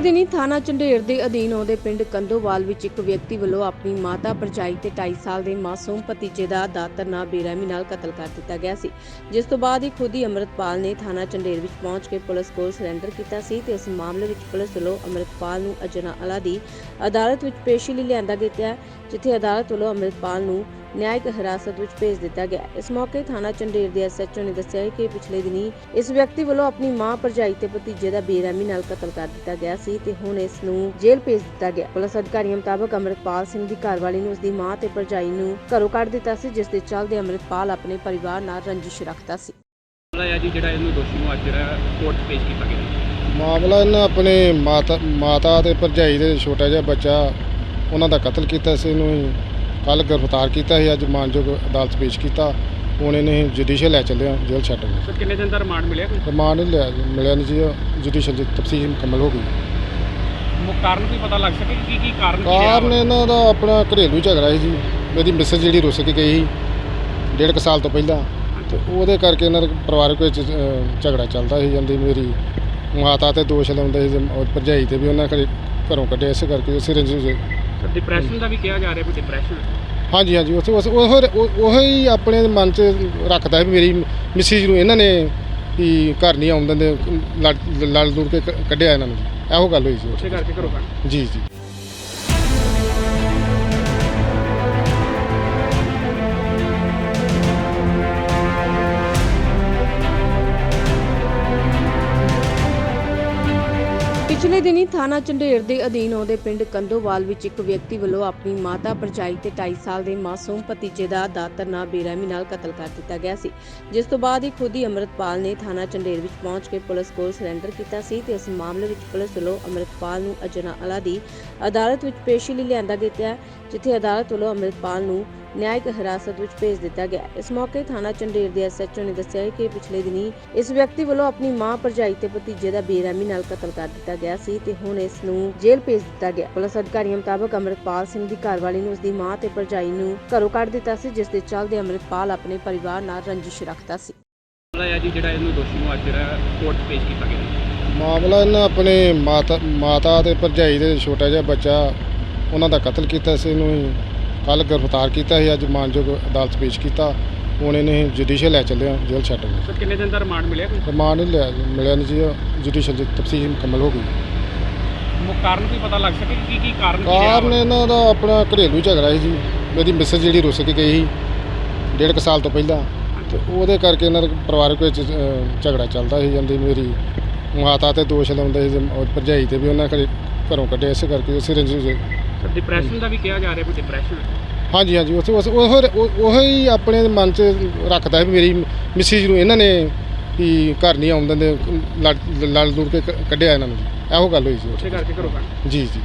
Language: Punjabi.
ਦਿਨੀ ਥਾਣਾ ਝੰਡੇਰ ਦੇ ਅਧੀਨ ਆਉਂਦੇ ਪਿੰਡ ਕੰਦੋਵਾਲ ਵਿੱਚ ਇੱਕ ਵਿਅਕਤੀ ਵੱਲੋਂ ਆਪਣੀ ਮਾਤਾ ਭਰਜਾਈ ਤੇ 2.5 ਸਾਲ ਦੇ ਮਾਸੂਮ ਭਤੀਜੇ ਦਾ ਦਾਤਰ ਨਾਲ ਬੇਰਹਿਮੀ ਨਾਲ ਕਤਲ ਕਰ ਦਿੱਤਾ ਗਿਆ ਸੀ। ਜਿਸ ਤੋਂ ਬਾਅਦ ਹੀ ਖੁਦ ਹੀ ਅੰਮ੍ਰਿਤਪਾਲ ਨੇ ਥਾਣਾ ਝੰਡੇਰ ਵਿੱਚ ਪਹੁੰਚ ਕੇ ਪੁਲਿਸ ਕੋਲ ਸਰੈਂਡਰ ਕੀਤਾ ਸੀ ਤੇ ਇਸ ਮਾਮਲੇ ਵਿੱਚ ਪੁਲਿਸ ਵੱਲੋਂ ਅੰਮ੍ਰਿਤਪਾਲ ਨੂੰ ਅਜਨਾ ਅਲਾ ਦੀ ਅਦਾਲਤ ਵਿੱਚ ਪੇਸ਼ੀ ਲਈ ਲਿਆਂਦਾ ਗਿਆ ਹੈ, ਜਿੱਥੇ ਅਦਾਲਤ ਵੱਲੋਂ ਅੰਮ੍ਰਿਤਪਾਲ ਨੂੰ ਨਿਆਇਕ ਹਿਰਾਸਤ ਵਿੱਚ ਭੇਜ ਦਿੱਤਾ ਗਿਆ। ਇਸ ਮੌਕੇ ਥਾਣਾ ਝੰਡੇਰ ਦੇ ਐਸਐਚਓ ਨੇ ਦੱਸਿਆ ਕਿ ਪਿਛਲੇ ਦਿਨੀ ਇਸ ਵਿਅਕਤੀ ਵੱਲੋਂ ਆਪਣੀ ਮਾਂ ਭਰਜਾਈ ਤੇ ਭਤੀਜੇ ਦਾ ਬੇਰਹਿਮੀ ਨਾਲ ਕਤਲ ਕਰ ਦਿੱਤਾ ਗਿਆ ਸੀ ਤੇ ਹੁਣ ਇਸ ਨੂੰ ਜੇਲ੍ਹ ਭੇਜ ਦਿੱਤਾ ਗਿਆ। ਪੁਲਿਸ ਅਧਿਕਾਰੀਆਂ ਮੁਤਾਬਕ ਅੰਮ੍ਰਿਤਪਾਲ ਸਿੰਘ ਦੀ ਘਰਵਾਲੀ ਨੂੰ ਉਸ ਦੀ ਮਾਂ ਤੇ ਭਰਜਾਈ ਨੂੰ ਘਰੋਂ ਕੱਢ ਦਿੱਤਾ ਸੀ ਜਿਸ ਦੇ ਚੱਲਦੇ ਅੰਮ੍ਰਿਤਪਾਲ ਆਪਣੇ ਪਰਿਵਾਰ ਨਾਲ ਰੰਜਿਸ਼ ਰੱਖਦਾ ਸੀ। ਮਾਮਲਾ ਹੈ ਜੀ ਜਿਹੜਾ ਇਹਨੂੰ ਦੋਸ਼ੀ ਨੂੰ ਅੱਜ ਜਿਹੜਾ ਕੋਰਟ 'ਚ ਪੇਸ਼ ਕੀਤਾ ਗਿਆ। ਮਾਮਲਾ ਇਹਨਾਂ ਆਪਣੇ ਮਾਤਾ ਮਾਤਾ ਤੇ ਭਰਜਾਈ ਦੇ ਛੋਟਾ ਜਿਹਾ ਬੱਚਾ ਉਹਨਾਂ ਦਾ ਕਤਲ ਕੀਤਾ ਸੀ ਇਹਨੂੰ ਕੱਲ ਗ੍ਰਿਫਤਾਰ ਕੀਤਾ ਸੀ ਅੱਜ ਮਾਨਯੋਗ ਅਦਾਲਤ ਪੇਸ਼ ਕੀਤਾ। ਹੁਣ ਇਹਨੇ ਜੁਡੀਸ਼ੀਅਲ ਲੈ ਚੱਲਿਆ ਜੇਲ੍ਹ ਛੱਡ ਗਏ ਸਰ ਕਿੰਨੇ ਦਿਨ ਦਾ ਰਿਮਾਂਡ ਮਿਲਿਆ ਕੋਈ? ਰਿਮਾਂਡ ਨਹੀਂ ਲਿਆ ਮਿਲਿਆ ਨਹੀਂ ਜੀ ਜੁਡੀਸ਼ੀਅਲ ਦੀ ਤਫਸੀਲ ਮੁਕੰਮਲ ਹੋ ਗਈ। ਮੁੱਖ ਕਾਰਨ ਕੋਈ ਪਤਾ ਲੱਗ ਸਕੇ ਕਿ ਕੀ ਕੀ ਕਾਰਨ ਕੀ ਰਿਹਾ ਕਾਰਨ? ਇਹਨਾਂ ਦਾ ਆਪਣਾ ਘਰੇਲੂ ਝਗੜਾ ਸੀ ਜੀ। ਮੇਰੀ ਮਿਸਿਸ ਜਿਹੜੀ ਰੁੱਸ ਕੇ ਗਈ ਸੀ ਡੇਢ ਕੁ ਸਾਲ ਤੋਂ ਪਹਿਲਾਂ। ਤੇ ਉਹਦੇ ਕਰਕੇ ਇਹਨਾਂ ਦਾ ਪਰਿਵਾਰਕ ਵਿੱਚ ਝਗੜਾ ਚੱਲਦਾ ਸੀ ਜਾਂਦੀ ਮੇਰੀ ਮਾਤਾ ਤੇ ਦੋਸ਼ ਲਾਉਂਦੇ ਸੀ ਔਰ ਭਰਜਾਈ ਤੇ ਵੀ ਉਹਨਾਂ ਘਰੇ ਘਰੋਂ ਕੱਢਿਆ ਇਸੇ ਕਰਕੇ ਇਸੇ ਰੰਜਿਸ਼ ਡਿਪਰੈਸ਼ਨ ਦਾ ਵੀ ਕਿਹਾ ਜਾ ਰਿਹਾ ਕੋਈ ਡਿਪਰੈਸ਼ਨ ਹਾਂਜੀ ਹਾਂਜੀ ਉਸ ਉਸ ਉਹ ਉਹ ਹੀ ਆਪਣੇ ਮਨ 'ਚ ਰੱਖਦਾ ਵੀ ਮੇਰੀ ਮਿਸਿਸ ਨੂੰ ਇਹਨਾਂ ਨੇ ਵੀ ਘਰ ਨਹੀਂ ਆਉਣ ਦਿੰਦੇ ਲੜ ਲੜ ਲੁੜ ਕੇ ਕ- ਕੱਢਿਆ ਇਹਨਾਂ ਨੂੰ। ਇਹੋ ਗੱਲ ਹੋਈ ਸੀ। ਉਸੇ ਕਰਕੇ ਘਰੋਂ ਕੱਢ ਜੀ ਜੀ। ਪਿਛਲੇ ਦਿਨੀ ਥਾਣਾ ਝੰਡੇਰ ਦੇ ਅਧੀਨ ਆਉਂਦੇ ਪਿੰਡ ਕੰਦੋਵਾਲ ਵਿੱਚ ਇੱਕ ਵਿਅਕਤੀ ਵੱਲੋਂ ਆਪਣੀ ਮਾਤਾ ਭਰਜਾਈ ਤੇ 2.5 ਸਾਲ ਦੇ ਮਾਸੂਮ ਭਤੀਜੇ ਦਾ ਦਾਤਰ ਨਾਲ ਬੇਰਹਿਮੀ ਨਾਲ ਕਤਲ ਕਰ ਦਿੱਤਾ ਗਿਆ ਸੀ। ਜਿਸ ਤੋਂ ਬਾਅਦ ਹੀ ਖੁਦ ਹੀ ਅੰਮ੍ਰਿਤਪਾਲ ਨੇ ਥਾਣਾ ਝੰਡੇਰ ਵਿੱਚ ਪਹੁੰਚ ਕੇ ਪੁਲਿਸ ਕੋਲ ਸਰੈਂਡਰ ਕੀਤਾ ਸੀ ਤੇ ਇਸ ਮਾਮਲੇ ਵਿੱਚ ਪੁਲਿਸ ਵੱਲੋਂ ਅੰਮ੍ਰਿਤਪਾਲ ਨੂੰ ਅਜਨਾ ਅਲਾ ਦੀ ਅਦਾਲਤ ਵਿੱਚ ਪੇਸ਼ੀ ਲਈ ਲਿਆਂਦਾ ਗਿਆ, ਜਿੱਥੇ ਅਦਾਲਤ ਵੱਲੋਂ ਅੰਮ੍ਰਿਤਪਾਲ ਨੂੰ ਨਿਆਇਕ ਹਿਰਾਸਤ ਵਿੱਚ ਭੇਜ ਦਿੱਤਾ ਗਿਆ। ਇਸ ਮੌਕੇ ਥਾਣਾ ਝੰਡੇਰ ਦੇ ਐਸਐਚਓ ਨੇ ਦੱਸਿਆ ਕਿ ਪਿਛਲੇ ਦਿਨੀ ਇਸ ਵਿਅਕਤੀ ਵੱਲੋਂ ਆਪਣੀ ਮਾਂ ਭਰਜਾਈ ਤੇ ਭਤੀਜੇ ਦਾ ਬੇਰਹਿਮੀ ਨਾਲ ਕਤਲ ਕਰ ਦਿੱਤਾ ਗਿਆ ਸੀ ਤੇ ਹੁਣ ਇਸ ਨੂੰ ਜੇਲ੍ਹ ਭੇਜ ਦਿੱਤਾ ਗਿਆ। ਪੁਲਿਸ ਅਧਿਕਾਰੀਆਂ ਮੁਤਾਬਕ ਅੰਮ੍ਰਿਤਪਾਲ ਸਿੰਘ ਦੀ ਘਰਵਾਲੀ ਨੂੰ ਉਸ ਦੀ ਮਾਂ ਤੇ ਭਰਜਾਈ ਨੂੰ ਘਰੋਂ ਕੱਢ ਦਿੱਤਾ ਸੀ ਜਿਸ ਦੇ ਚੱਲਦੇ ਅੰਮ੍ਰਿਤਪਾਲ ਆਪਣੇ ਪਰਿਵਾਰ ਨਾਲ ਰੰਜਿਸ਼ ਰੱਖਦਾ ਸੀ। ਮਾਮਲਾ ਹੈ ਜੀ ਜਿਹੜਾ ਇਹਨੂੰ ਦੋਸ਼ੀ ਨੂੰ ਅੱਜ ਜਿਹੜਾ ਕੋਰਟ 'ਚ ਪੇਸ਼ ਕੀਤਾ ਗਿਆ ਮਾਮਲਾ ਇਹਨਾਂ ਆਪਣੇ ਮਾਤਾ ਮਾਤਾ ਤੇ ਭਰਜਾਈ ਦੇ ਛੋਟਾ ਜਿਹਾ ਬੱਚਾ ਉਹਨਾਂ ਦਾ ਕਤਲ ਕੀਤਾ ਸੀ ਇਹਨੂੰ ਕੱਲ ਗ੍ਰਿਫਤਾਰ ਕੀਤਾ ਸੀ ਅੱਜ ਮਾਨਯੋਗ ਅਦਾਲਤ ਪੇਸ਼ ਕੀਤਾ। ਹੁਣ ਇਹਨੇ ਜੁਡੀਸ਼ੀਅਲ ਲੈ ਚੱਲਿਆ ਜੇਲ੍ਹ ਛੱਡ ਗਏ। ਸਰ ਕਿੰਨੇ ਦਿਨ ਦਾ ਰਿਮਾਂਡ ਮਿਲਿਆ ਕੋਈ? ਰਿਮਾਂਡ ਨਹੀਂ ਲਿਆ ਮਿਲਿਆ ਨਹੀਂ ਜੀ ਜੁਡੀਸ਼ੀਅਲ ਦੀ ਤਫਸੀਲ ਮੁਕੰਮਲ ਹੋ ਗਈ। ਮੁੱਖ ਕਾਰਨ ਕੋਈ ਪਤਾ ਲੱਗ ਸਕੇ ਕਿ ਕੀ ਕੀ ਕਾਰਨ ਕੀ ਰਿਹਾ? ਕਾਰਨ ਵਾ? ਇਹਨਾਂ ਦਾ ਆਪਣਾ ਘਰੇਲੂ ਝਗੜਾ ਸੀ ਜੀ। ਮੇਰੀ ਮਿਸਿਸ ਜਿਹੜੀ ਰੁੱਸ ਕੇ ਗਈ ਸੀ ਡੇਢ ਕੁ ਸਾਲ ਤੋਂ ਪਹਿਲਾਂ। ਤੇ ਉਹਦੇ ਕਰਕੇ ਇਹਨਾਂ ਦਾ ਪਰਿਵਾਰਕ ਵਿੱਚ ਝਗੜਾ ਚੱਲਦਾ ਸੀ ਜਾਂਦੀ ਮੇਰੀ ਮਾਤਾ ਤੇ ਦੋਸ਼ ਲਾਉਂਦੇ ਸੀ ਔਰ ਭਰਜਾਈ ਤੇ ਵੀ ਉਹਨਾਂ ਘਰੇ ਘਰੋਂ ਕੱਢਿਆ ਇਸੇ ਕਰਕੇ ਇਸੇ ਰੰਜਿਸ਼ ਡਿਪਰੈਸ਼ਨ ਦਾ ਵੀ ਕਿਹਾ ਜਾ ਰਿਹਾ ਕੋਈ ਡਿਪਰੈਸ਼ਨ ਹਾਂਜੀ ਹਾਂਜੀ ਉਸ ਉਸ ਉਹ ਉਹ ਹੀ ਆਪਣੇ ਮਨ 'ਚ ਰੱਖਦਾ ਵੀ ਮੇਰੀ ਮਿਸਿਸ ਨੂੰ ਇਹਨਾਂ ਨੇ ਵੀ ਘਰ ਨਹੀਂ ਆਉਣ ਦਿੰਦੇ ਲੜ ਲੜ ਲੁੜ ਕੇ ਕੱਢਿਆ ਇਹਨਾਂ ਨੂੰ ਇਹੋ ਗੱਲ ਹੋਈ ਸੀ। ਉਸੇ ਕਰਕੇ ਘਰੋਂ ਕੱਢ ਜੀ ਜੀ।